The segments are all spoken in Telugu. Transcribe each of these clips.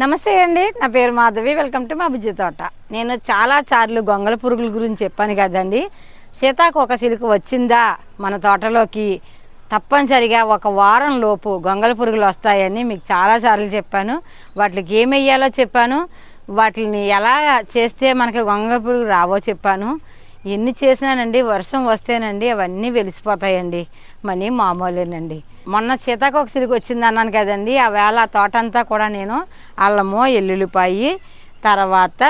నమస్తే అండి నా పేరు మాధవి వెల్కమ్ టు మా బుజ్జి తోట. నేను చాలా సార్లు గొంగళ పురుగుల గురించి చెప్పాను కదండి. సీతాకోక చిలుక వచ్చిందా మన తోటలోకి? తప్పనిసరిగా ఒక వారం లోపు గొంగళ పురుగులు వస్తాయని మీకు చాలా సార్లు చెప్పాను. వాటికి ఏమి చెప్పాను. వాటిని ఎలా చేస్తే మనకి గొంగళ పురుగు రావో చెప్పాను. ఎన్ని చేసినానండి వర్షం వస్తేనండి అవన్నీ వెలిసిపోతాయండి. మనీ మామూలేనండి. మొన్న సీతాకోక వచ్చింది అన్నాను కదండి ఆ వేళ ఆ తోట అంతా కూడా నేను అల్లము ఎల్లుల్లిపాయి తర్వాత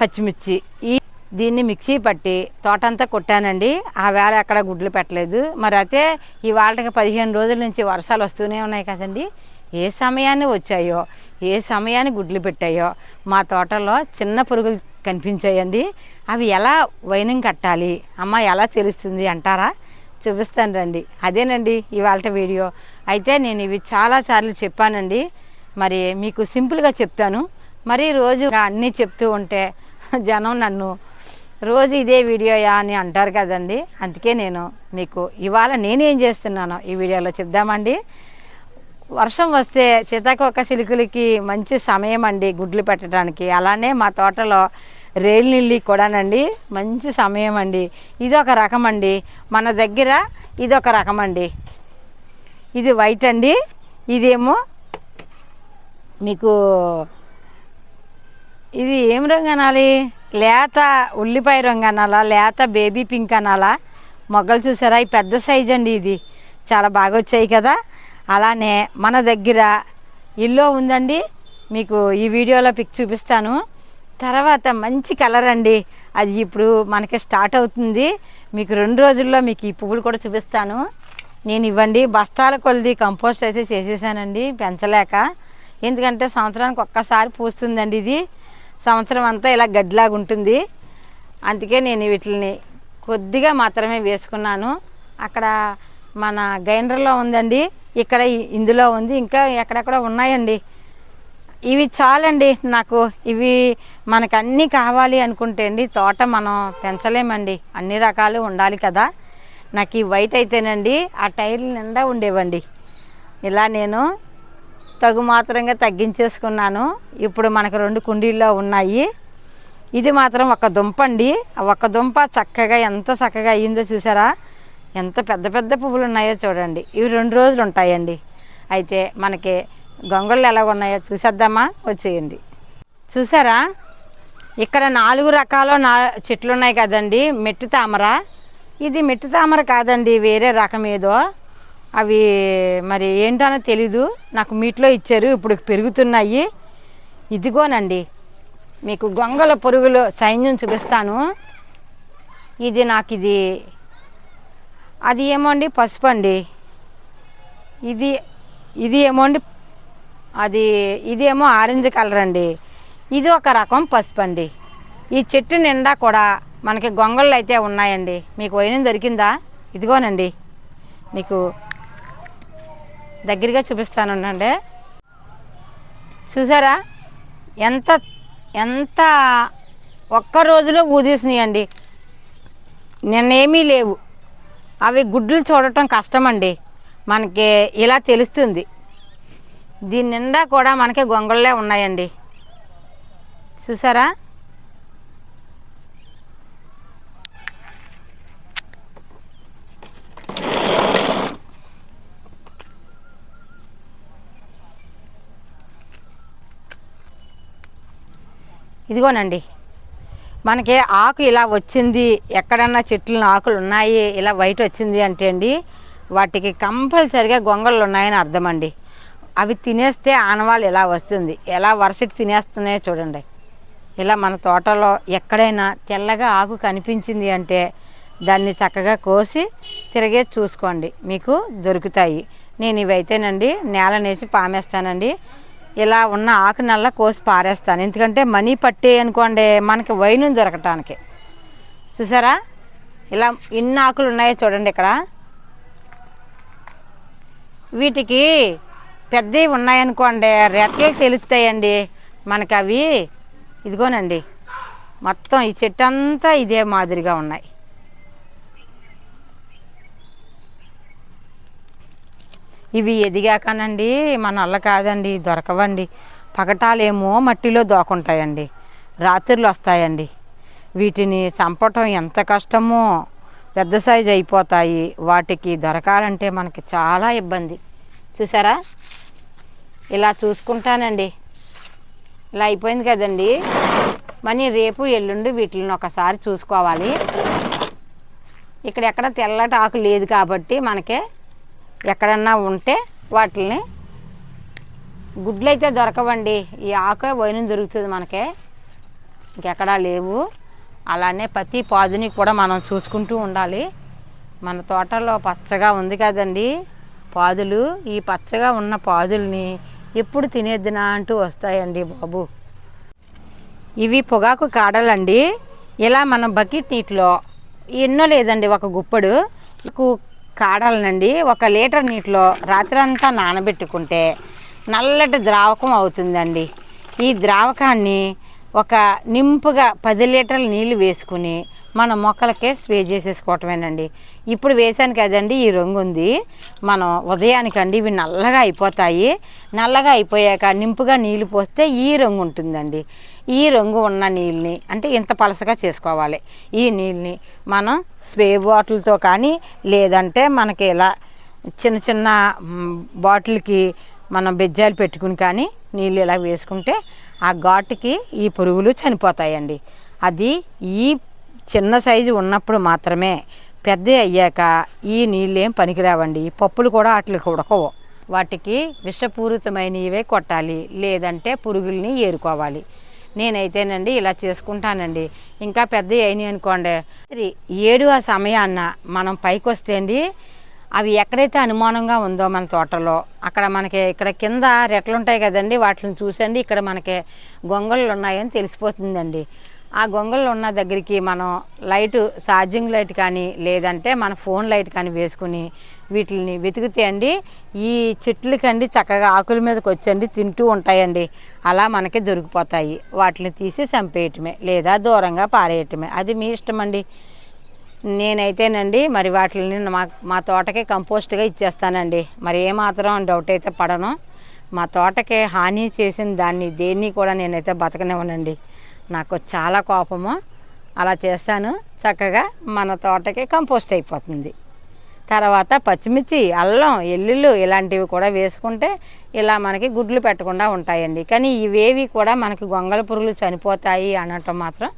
పచ్చిమిర్చి ఈ దీన్ని మిక్సీ పట్టి తోటంతా కొట్టానండి. ఆ వేళ ఎక్కడ గుడ్లు పెట్టలేదు. మరి అయితే ఈ వాళ్ళకి పదిహేను రోజుల నుంచి వర్షాలు వస్తూనే ఉన్నాయి కదండి. ఏ సమయాన్ని వచ్చాయో ఏ సమయాన్ని గుడ్లు పెట్టాయో మా తోటలో చిన్న పురుగులు కనిపించాయండి. అవి ఎలా వైనం కట్టాలి? అమ్మ ఎలా తెలుస్తుంది అంటారా? చూపిస్తాను రండి. అదేనండి ఇవాళ వీడియో. అయితే నేను ఇవి చాలా సార్లు చెప్పానండి. మరి మీకు సింపుల్గా చెప్తాను. మరి రోజు అన్నీ చెప్తూ ఉంటే జనం నన్ను రోజు ఇదే వీడియోయా? అని అంటారు కదండి. అందుకే నేను మీకు ఇవాళ నేనేం చేస్తున్నానో ఈ వీడియోలో చెప్దామండి. వర్షం వస్తే సీతాకోక చిలుకలకి మంచి సమయం అండి గుడ్లు పెట్టడానికి. అలానే మా తోటలో రేలు నిల్లి కూడానండి మంచి సమయం అండి ఇది ఒక రకం అండి మన దగ్గర ఇది ఒక రకం అండి ఇది వైట్ అండి. ఇదేమో మీకు ఇది ఏం రంగు అనాలి? లేత ఉల్లిపాయ రంగు అనాలా? లేత బేబీ పింక్ అనాలా? మొగ్గలు చూసారా? ఈ పెద్ద సైజ్ అండి ఇది. చాలా బాగా వచ్చాయి కదా? అలానే మన దగ్గర ఇల్లో ఉందండి. మీకు ఈ వీడియోలో పిక్ చూపిస్తాను. తర్వాత మంచి కలర్ అండి. అది ఇప్పుడు మనకి స్టార్ట్ అవుతుంది. మీకు రెండు రోజుల్లో మీకు ఈ పువ్వులు కూడా చూపిస్తాను. నేను ఇవ్వండి. బస్తాల కొలిది కంపోస్ట్ అయితే చేసేసానండి. పెంచలేక. ఎందుకంటే సంవత్సరానికి ఒక్కసారి పూస్తుందండి ఇది. సంవత్సరం అంతా ఇలా గడ్డిలాగా ఉంటుంది. అందుకే నేను వీటిని కొద్దిగా మాత్రమే వేసుకున్నాను. అక్కడ మన గైండర్లో ఉందండి. ఇక్కడ ఇందులో ఉంది. ఇంకా ఎక్కడెక్కడ ఉన్నాయండి. ఇవి చాలండి నాకు. ఇవి మనకు అన్నీ కావాలి అనుకుంటే అండి తోట మనం పెంచలేమండి. అన్ని రకాలు ఉండాలి కదా. నాకు ఈ వైట్ అయితేనండి ఆ టైర్లు నిండా ఉండేవండి. ఇలా నేను తగు మాత్రంగా తగ్గించేసుకున్నాను. ఇప్పుడు మనకు రెండు కుండీల్లో ఉన్నాయి. ఇది మాత్రం ఒక దుంప అండి ఒక ఒక్క దుంప చక్కగా ఎంత చక్కగా అయ్యిందో చూసారా? ఎంత పెద్ద పెద్ద పువ్వులు ఉన్నాయో చూడండి. ఇవి రెండు రోజులు ఉంటాయండి అయితే మనకి గొంగళ్ళు ఎలా ఉన్నాయో చూసేద్దామా? వచ్చేయండి. చూసారా? ఇక్కడ నాలుగు రకాల నా చెట్లు ఉన్నాయి కదండి. మెట్టు తామర. ఇది మెట్టు తామర కాదండి వేరే రకం ఏదో. అవి మరి ఏంటనో తెలీదు. నాకు మీట్లో ఇచ్చారు ఇప్పుడు పెరుగుతున్నాయి. ఇదిగోనండి. మీకు గొంగల పురుగులు సైన్యం చూపిస్తాను. ఇది నాకు ఇది అది ఏమో అండి పసుపు అండి ఇది ఇది ఏమో అండి అది ఇది ఏమో ఆరెంజ్ కలర్ అండి. ఇది ఒక రకం పసుపు అండి ఈ చెట్టు నిండా కూడా మనకి గొంగళ్ళు అయితే ఉన్నాయండి. మీకు వైనం దొరికిందా? ఇదిగోనండి. మీకు దగ్గరగా చూపిస్తానండి చూసారా? ఎంత ఎంత ఒక్క రోజులో ఊదేసినాయండి. నిన్నేమీ లేవు. అవి గుడ్లు చూడటం కష్టమండి. మనకి ఇలా తెలుస్తుంది. దీని నిండా కూడా మనకి గొంగళ్ళే ఉన్నాయండి. చూసారా? ఇదిగోనండి. మనకి ఆకు ఇలా వచ్చింది ఎక్కడన్నా చెట్లు ఆకులు ఉన్నాయి ఇలా వైట్ వచ్చింది అంటే అండి వాటికి కంపల్సరిగా గొంగళ్ళు ఉన్నాయని అర్థం అండి అవి తినేస్తే ఆనవాళ్ళు ఇలా వస్తుంది. ఎలా వరసటి తినేస్తున్నాయో చూడండి. ఇలా మన తోటలో ఎక్కడైనా తెల్లగా ఆకు కనిపించింది అంటే దాన్ని చక్కగా కోసి తిరిగే చూసుకోండి. మీకు దొరుకుతాయి. నేను ఇవైతేనండి నేలనేసి పామేస్తానండి. ఇలా ఉన్న ఆకు నల్ల కోసి పారేస్తాను. ఎందుకంటే మనీ పట్టే అనుకోండి మనకి వైను దొరకటానికి. చూసారా? ఇలా ఇన్ని ఆకులు ఉన్నాయో చూడండి ఇక్కడ. వీటికి పెద్దవి ఉన్నాయనుకోండి రెట్టలు తెలుస్తాయండి మనకి అవి. ఇదిగోనండి మొత్తం ఈ చెట్టు అంతా ఇదే మాదిరిగా ఉన్నాయి. ఇవి ఎదిగాకనండి మన వల్ల కాదండి దొరకవండి. పగటాలేమో మట్టిలో దోకుంటాయండి రాత్రులు వస్తాయండి. వీటిని చంపటం ఎంత కష్టమో పెద్ద సైజు అయిపోతాయి. వాటికి దొరకాలంటే మనకి చాలా ఇబ్బంది. చూసారా? ఇలా చూసుకుంటానండి. ఇలా అయిపోయింది కదండి. మరి రేపు ఎల్లుండి వీటిని ఒకసారి చూసుకోవాలి. ఇక్కడ ఎక్కడ తెల్లటాకు లేదు కాబట్టి మనకే ఎక్కడన్నా ఉంటే వాటిని గుడ్లు అయితే దొరకవండి. ఈ ఆకు వైన దొరుకుతుంది మనకే. ఇంకెక్కడా లేవు. అలానే ప్రతి పాదుని కూడా మనం చూసుకుంటూ ఉండాలి. మన తోటలో పచ్చగా ఉంది కదండి పాదులు. ఈ పచ్చగా ఉన్న పాదుల్ని ఎప్పుడు తినేద్దినా అంటూ వస్తాయండి బాబు. ఇవి పొగాకు కాడలండి. ఇలా మనం బకెట్ నీటిలో ఎన్నో లేదండి ఒక గుప్పడు. కు- కాడలనండి. ఒక లీటర్ నీటిలో రాత్రంతా నానబెట్టుకుంటే నల్లటి ద్రావకం అవుతుందండి. ఈ ద్రావకాన్ని ఒక నింపుగా పది లీటర్ల నీళ్ళు వేసుకుని మన మొక్కలకే స్ప్రే చేసేసుకోవటమేనండి. ఇప్పుడు వేసాను కదండి ఈ రంగు ఉంది. మనం ఉదయానికండి ఇవి నల్లగా అయిపోతాయి. నల్లగా అయిపోయాక నింపుగా నీళ్ళు పోస్తే ఈ రంగు ఉంటుందండి. ఈ రంగు ఉన్న నీళ్ళని అంటే ఇంత పలసగా చేసుకోవాలి. ఈ నీళ్ళని మనం స్ప్రే బాటిల్తో కానీ లేదంటే మనకి ఇలా చిన్న చిన్న బాటిల్కి మనం బెజ్జాలు పెట్టుకుని కానీ నీళ్ళు ఇలా వేసుకుంటే ఆ ఘాటుకి ఈ పురుగులు చనిపోతాయండి. అది ఈ చిన్న సైజు ఉన్నప్పుడు మాత్రమే పెద్ద అయ్యాక ఈ నీళ్ళు ఏం పనికిరావండి పప్పులు కూడా వాటికి ఉడకవు. వాటికి విషపూరితమైనవే కొట్టాలి. లేదంటే పురుగుల్ని ఏరుకోవాలి. నేనైతేనండి ఇలా చేసుకుంటానండి. ఇంకా పెద్ద అయినాయి అనుకోండి. ఏడు ఆ సమయాన్న మనం పైకి వస్తే అండి అవి ఎక్కడైతే అనుమానంగా ఉందో మన తోటలో అక్కడ మనకి ఇక్కడ కింద రెట్లు ఉంటాయి కదండి వాటిని చూసండి ఇక్కడ మనకి గొంగళ్ళు ఉన్నాయని తెలిసిపోతుందండి. ఆ గొంగళ్ళు ఉన్న దగ్గరికి మనం లైట్ ఛార్జింగ్ లైట్ కానీ లేదంటే మన ఫోన్ లైట్ కానీ వేసుకుని వీటిని వెతికితే అండి ఈ చెట్లకండి చక్కగా ఆకుల మీదకి వచ్చండి తింటూ ఉంటాయండి. అలా మనకి దొరికిపోతాయి. వాటిని తీసి చంపేయటమే లేదా దూరంగా పారేయటమే. అది మీ ఇష్టం అండి. నేనైతేనండి మరి వాటిని మా మా తోటకి కంపోస్ట్గా ఇచ్చేస్తానండి. మరి ఏమాత్రం డౌట్ అయితే పడను. మా తోటకి హాని చేసిన దాన్ని దేన్ని కూడా నేనైతే బతకనివ్వనండి. నాకు చాలా కోపము. అలా చేస్తాను. చక్కగా మన తోటకి కంపోస్ట్ అయిపోతుంది. తర్వాత పచ్చిమిర్చి అల్లం ఎల్లుళ్ళు ఇలాంటివి కూడా వేసుకుంటే ఇలా మనకి గుడ్లు పెట్టకుండా ఉంటాయండి. కానీ ఇవేవి కూడా మనకి గొంగళ పురుగులు చనిపోతాయి అనటం మాత్రం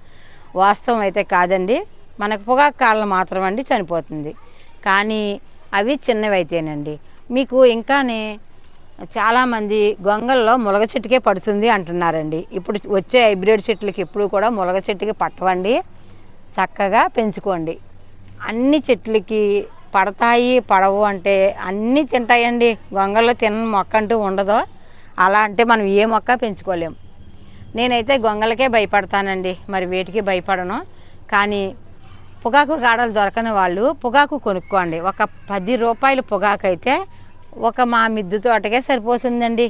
వాస్తవం అయితే కాదండి. మనకు పొగాకు కాళ్ళు మాత్రం అండి చనిపోతుంది. కానీ అవి చిన్నవి అయితేనండి మీకు ఇంకానే చాలామంది గొంగల్లో ములగ చెట్టుకే పడుతుంది అంటున్నారండి. ఇప్పుడు వచ్చే హైబ్రిడ్ చెట్లకి ఎప్పుడు కూడా ములగ చెట్టుకి పట్టవండి. చక్కగా పెంచుకోండి. అన్ని చెట్లకి పడతాయి పడవు అంటే అన్నీ తింటాయండి. గొంగల్లో తిన మొక్క అంటూ ఉండదు. అలా అంటే మనం ఏ మొక్క పెంచుకోలేం. నేనైతే గొంగలకే భయపడతానండి. మరి వేటికి భయపడను. కానీ పొగాకు గాడలు దొరకని వాళ్ళు పొగాకు కొనుక్కోండి. ఒక పది రూపాయలు పొగాకు అయితే ఒక మా మిద్దు తోటకే సరిపోతుందండి.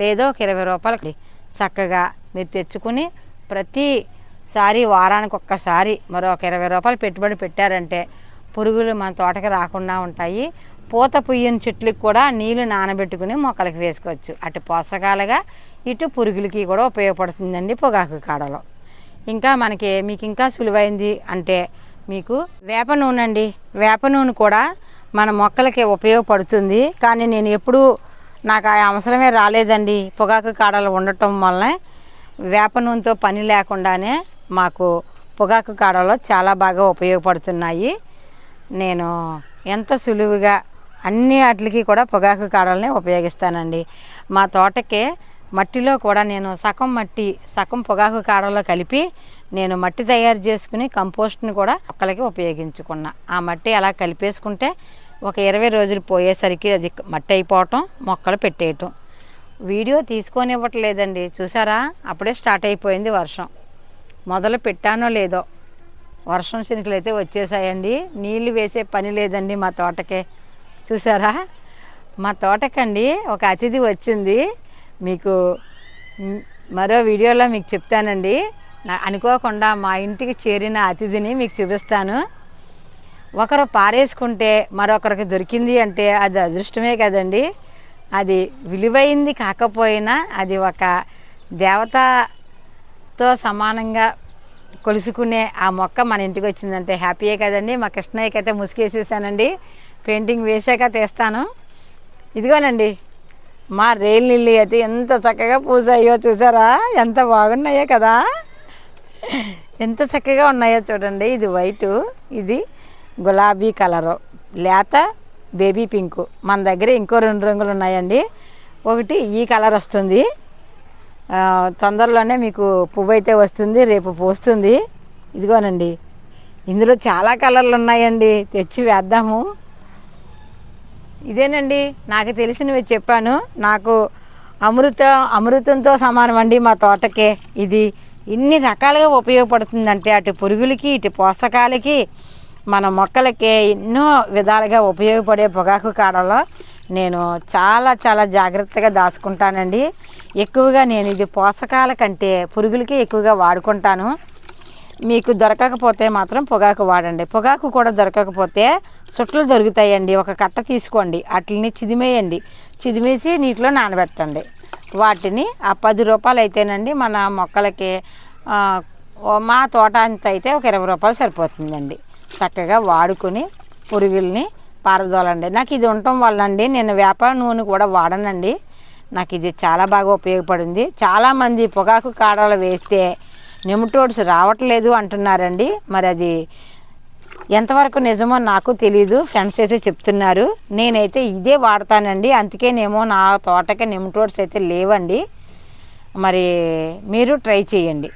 లేదో ఒక ఇరవై రూపాయలకి. చక్కగా మీరు తెచ్చుకుని ప్రతిసారి వారానికి ఒక్కసారి మరో ఒక ఇరవై రూపాయలు పెట్టుబడి పెట్టారంటే పురుగులు మన తోటకి రాకుండా ఉంటాయి. పూత పుయ్యని చెట్లకు కూడా నీళ్ళు నానబెట్టుకుని మొక్కలకి వేసుకోవచ్చు. అటు పోషకాలుగా ఇటు పురుగులకి కూడా ఉపయోగపడుతుందండి పొగాకు కాడలో. ఇంకా మనకి మీకు ఇంకా సులువైంది అంటే మీకు వేప నూనె అండి వేప నూనె కూడా మన మొక్కలకి ఉపయోగపడుతుంది. కానీ నేను ఎప్పుడూ నాకు ఆ అవసరమే రాలేదండి. పొగాకు కాడలు ఉండటం వల్ల వేప నూనెతో పని లేకుండానే మాకు పొగాకు కాడలు చాలా బాగా ఉపయోగపడుతున్నాయి. నేను ఎంత సులువుగా అన్ని వాటికి కూడా పొగాకు కాడల్ని ఉపయోగిస్తానండి. మా తోటకి మట్టిలో కూడా నేను సగం మట్టి సగం పొగాకు కాడలో కలిపి నేను మట్టి తయారు చేసుకుని కంపోస్ట్ని కూడా మొక్కలకి ఉపయోగించుకున్నా. ఆ మట్టి అలా కలిపేసుకుంటే ఒక ఇరవై రోజులు పోయేసరికి అది మట్టి అయిపోవటం మొక్కలు పెట్టేయటం. వీడియో తీసుకొనివ్వట్లేదండి. చూసారా? అప్పుడే స్టార్ట్ అయిపోయింది వర్షం. మొదలు పెట్టానో లేదో. వర్షం చినుకులు అయితే వచ్చేసాయండి. నీళ్ళు వేసే పని లేదండి మా తోటకే. చూసారా? మా తోటకండి ఒక అతిథి వచ్చింది. మీకు మరో వీడియోలో మీకు చెప్తానండి. నా- అనుకోకుండా మా ఇంటికి చేరిన అతిథిని మీకు చూపిస్తాను. ఒకరు పారేసుకుంటే మరొకరికి దొరికింది అంటే అది అదృష్టమే కదండి. అది విలువైంది కాకపోయినా అది ఒక దేవతతో సమానంగా కొలుసుకునే ఆ మొక్క మన ఇంటికి వచ్చిందంటే హ్యాపీయే కదండి. మా కృష్ణయ్యకి అయితే ముసుగేసేసానండి. పెయింటింగ్ వేసాక తీస్తాను. ఇదిగోనండి మా రైలు లిల్లీ అయితే ఎంత చక్కగా పూజ అయ్యో చూసారా? ఎంత బాగున్నాయో కదా. ఎంత చక్కగా ఉన్నాయో చూడండి. ఇది వైటు ఇది గులాబీ కలరు. లేత బేబీ పింకు. మన దగ్గర ఇంకో రెండు రంగులు ఉన్నాయండి. ఒకటి ఈ కలర్ వస్తుంది. తొందరలోనే మీకు పువ్వు అయితే వస్తుంది రేపు పోస్తుంది. ఇదిగోనండి. ఇందులో చాలా కలర్లు ఉన్నాయండి. తెచ్చి వేద్దాము. ఇదేనండి. నాకు తెలిసినవి చెప్పాను. నాకు అమృతం అమృతంతో సమానం అండి మా తోటకే. ఇది ఇన్ని రకాలుగా ఉపయోగపడుతుందంటే అటు పురుగులకి ఇటు పోషకాలకి మన మొక్కలకి ఎన్నో విధాలుగా ఉపయోగపడే పొగాకు కాడలో నేను చాలా చాలా జాగ్రత్తగా దాచుకుంటానండి. ఎక్కువగా నేను ఇది పోషకాల కంటే పురుగులకి ఎక్కువగా వాడుకుంటాను. మీకు దొరకకపోతే మాత్రం పొగాకు వాడండి. పొగాకు కూడా దొరకకపోతే చుట్టలు దొరుకుతాయండి. ఒక కట్ట తీసుకోండి. వాటిని చిదిమేయండి. చిదిమేసి నీటిలో నానబెట్టండి. వాటిని ఆ పది రూపాయలు అయితేనండి మన మొక్కలకి మా తోట అంత అయితే ఒక ఇరవై రూపాయలు సరిపోతుందండి. చక్కగా వాడుకొని పురుగుల్ని పారదోలండి. నాకు ఇది ఉండటం వల్ల అండి నేను వేప నూనె కూడా వాడనండి. నాకు ఇది చాలా బాగా ఉపయోగపడింది. చాలామంది పొగాకు కాడలు వేస్తే నిమటోడ్స్ రావట్లేదు అంటున్నారండి. మరి అది ఎంతవరకు నిజమో నాకు తెలియదు ఫ్రెండ్స్ అయితే చెప్తున్నారు. నేనైతే ఇదే వాడతానండి. అందుకేనేమో నా తోటకి నిమటోడ్స్ అయితే లేవండి. మరి మీరు ట్రై చేయండి.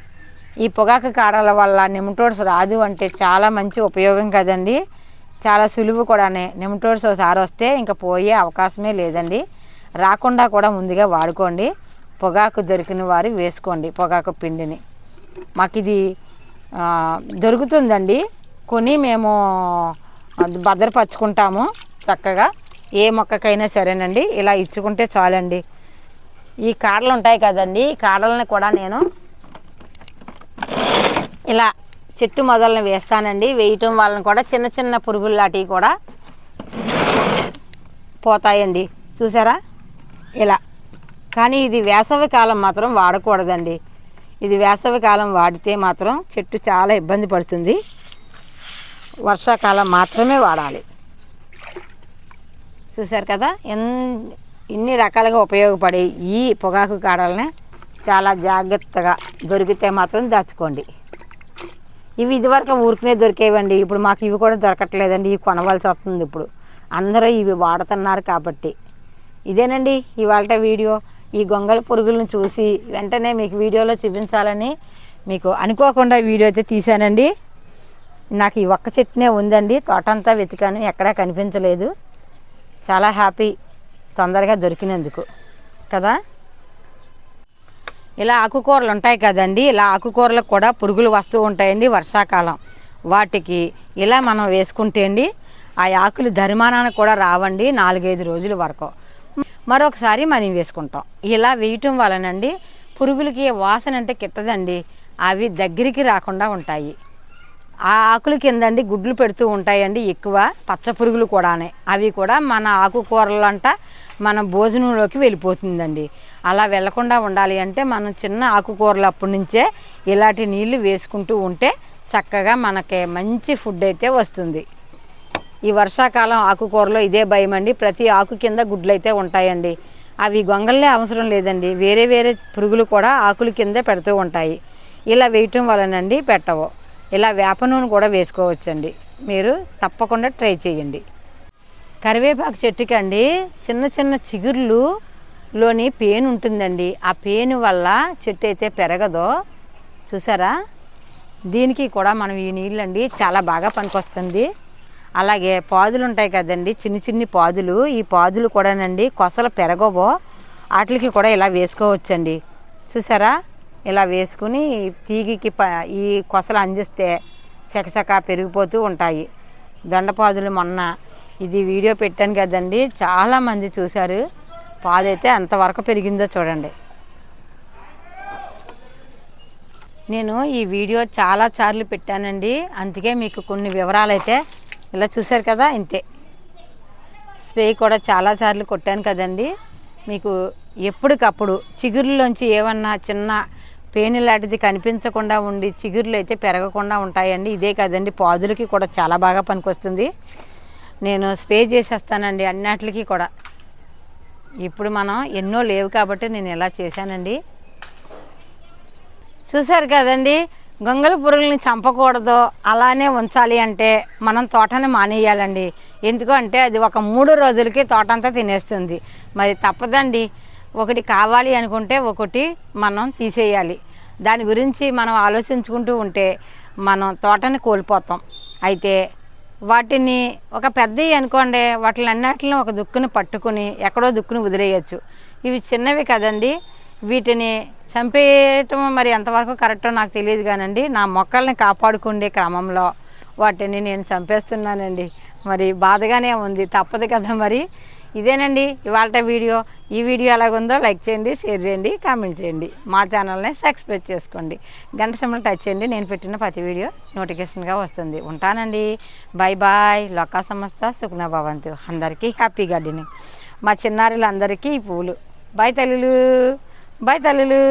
ఈ పొగాకు కాడల వల్ల నిమ్టోడ్స్ రాదు అంటే చాలా మంచి ఉపయోగం కదండి. చాలా సులువు కూడానే నిమ్టోడ్స్ ఒకసారి వస్తే ఇంకా పోయే అవకాశమే లేదండి. రాకుండా కూడా ముందుగా వాడుకోండి. పొగాకు దొరికిన వారు వేసుకోండి పొగాకు పిండిని. మాకు ఇది దొరుకుతుందండి. కొని మేము భద్రపరచుకుంటాము భద్రపరుచుకుంటాము చక్కగా. ఏ మొక్కకైనా సరేనండి. ఇలా ఇచ్చుకుంటే చాలండి. ఈ కాడలు ఉంటాయి కదండి. ఈ కాడలని కూడా నేను ఇలా చెట్టు మొదలను వేస్తానండి. వేయటం వలన కూడా చిన్న చిన్న పురుగులు లాంటివి కూడా పోతాయండి. చూసారా? ఇలా. కానీ ఇది వేసవి కాలం మాత్రం వాడకూడదండి. ఇది వేసవి కాలం వాడితే మాత్రం చెట్టు చాలా ఇబ్బంది పడుతుంది. వర్షాకాలం మాత్రమే వాడాలి. చూశారు కదా? ఎన్ ఇన్ని రకాలుగా ఉపయోగపడే ఈ పొగాకు కాడలనే చాలా జాగ్రత్తగా దొరికితే మాత్రం దాచుకోండి. ఇవి ఇదివరకు ఊరికనే దొరికేవండి. ఇప్పుడు మాకు ఇవి కూడా దొరకట్లేదండి. ఇవి కొనవలసి వస్తుంది ఇప్పుడు. అందరూ ఇవి వాడుతున్నారు కాబట్టి. ఇదేనండి ఇవాళ వీడియో. ఈ గొంగళ పురుగులను చూసి వెంటనే మీకు వీడియోలో చూపించాలని మీకు అనుకోకుండా వీడియో అయితే తీశానండి. నాకు ఈ ఒక్క చెట్టునే ఉందండి. తోటంతా వెతికాను. ఎక్కడా కనిపించలేదు. చాలా హ్యాపీ తొందరగా దొరికినందుకు. కదా? ఇలా ఆకుకూరలు ఉంటాయి కదండి ఇలా ఆకుకూరలకు కూడా పురుగులు వస్తూ ఉంటాయండి వర్షాకాలం. వాటికి ఇలా మనం వేసుకుంటే అండి ఆ ఆకులు ధరిమానానికి కూడా రావండి నాలుగైదు రోజుల వరకు. మరొకసారి మనం వేసుకుంటాం. ఇలా వేయటం వలనండి పురుగులకి వాసన అంటే కిట్టదండి అవి దగ్గరికి రాకుండా ఉంటాయి. ఆ ఆకుల కిందండి గుడ్లు పెడుతూ ఉంటాయండి ఎక్కువ పచ్చ పురుగులు కూడానే. అవి కూడా మన ఆకుకూరలంట మన భోజనంలోకి వెళ్ళిపోతుందండి. అలా వెళ్ళకుండా ఉండాలి అంటే మనం చిన్న ఆకుకూరలు అప్పటి నుంచే ఇలాంటి నీళ్ళు వేసుకుంటూ ఉంటే చక్కగా మనకి మంచి ఫుడ్ అయితే వస్తుంది. ఈ వర్షాకాలం ఆకుకూరలో ఇదే భయం అండి. ప్రతి ఆకు కింద గుడ్లు అయితే ఉంటాయండి. అవి గొంగళ్ళే అవసరం లేదండి. వేరే వేరే పురుగులు కూడా ఆకుల కింద పెడుతూ ఉంటాయి. ఇలా వేయటం వలనండి పెట్టవు. ఇలా వేప నూనె కూడా వేసుకోవచ్చండి. మీరు తప్పకుండా ట్రై చేయండి. కరివేపాకు చెట్టుకి అండి చిన్న చిన్న చిగుర్లు లోని పేను ఉంటుందండి. ఆ పేను వల్ల చెట్టు అయితే పెరగదో. చూసారా? దీనికి కూడా మనం ఈ నీళ్ళండి చాలా బాగా పనికొస్తుంది. అలాగే పాదులు ఉంటాయి కదండి చిన్న చిన్ని పాదులు. ఈ పాదులు కూడానండి కొసలు పెరగవో. వాటికి కూడా ఇలా వేసుకోవచ్చండి. చూసారా? ఇలా వేసుకుని తీగికి ప ఈ కొసలు అందిస్తే చకచక పెరిగిపోతూ ఉంటాయి. దొండపాదులు మొన్న ఇది వీడియో పెట్టాను కదండి. చాలామంది చూశారు. పాదైతే అంతవరకు పెరిగిందో చూడండి. నేను ఈ వీడియో చాలా సార్లు పెట్టానండి. అందుకే మీకు కొన్ని వివరాలు అయితే ఇలా చూశారు కదా ఇంతే. స్ప్రే కూడా చాలా సార్లు కొట్టాను కదండి. మీకు ఎప్పటికప్పుడు చిగురులోంచి ఏమన్నా చిన్న పేను లాంటిది కనిపించకుండా ఉండి చిగుర్లు అయితే పెరగకుండా ఉంటాయండి. ఇదే కదండి పాదులకి కూడా చాలా బాగా పనికొస్తుంది. నేను స్ప్రే చేసేస్తానండి అన్నిటికీ కూడా. ఇప్పుడు మనం ఎన్నో లేవు కాబట్టి నేను ఇలా చేశానండి? చూశారు కదండి గొంగళ పురుగుల్ని చంపకూడదు అలానే ఉంచాలి అంటే మనం తోటని మానేయాలండి. ఎందుకు అంటే అది ఒక మూడు రోజులకి తోట అంతా తినేస్తుంది. మరి తప్పదండి ఒకటి కావాలి అనుకుంటే ఒకటి మనం తీసేయాలి. దాని గురించి మనం ఆలోచించుకుంటూ ఉంటే మనం తోటని కోల్పోతాం. అయితే వాటిని ఒక పెద్దవి అనుకోండి వాటిని ఒక దుక్కుని పట్టుకుని ఎక్కడో దుక్కుని వదిలేయచ్చు. ఇవి చిన్నవి కదండి. వీటిని చంపేయటం మరి ఎంతవరకు కరెక్టో నాకు తెలియదు కానండి. నా మొక్కల్ని కాపాడుకునే క్రమంలో వాటిని నేను చంపేస్తున్నానండి. మరి బాధగానే ఉంది. తప్పదు కదా మరి. ఇదేనండి ఇవాళ వీడియో. ఈ వీడియో ఎలాగుందో లైక్ చేయండి షేర్ చేయండి కామెంట్ చేయండి. మా ఛానల్ని సబ్స్క్రైబ్ చేసుకోండి. గంట సింబల్ టచ్ చేయండి నేను పెట్టిన ప్రతి వీడియో నోటిఫికేషన్గా వస్తుంది. ఉంటానండి. Bye bye. లోకా సంస్థ సుఖ్నా భవంతు. అందరికీ హ్యాపీ గార్డెనింగ్. మా చిన్నారులందరికీ ఈ పూలు. బాయ్ తల్లులు. బాయ్ తల్లులు.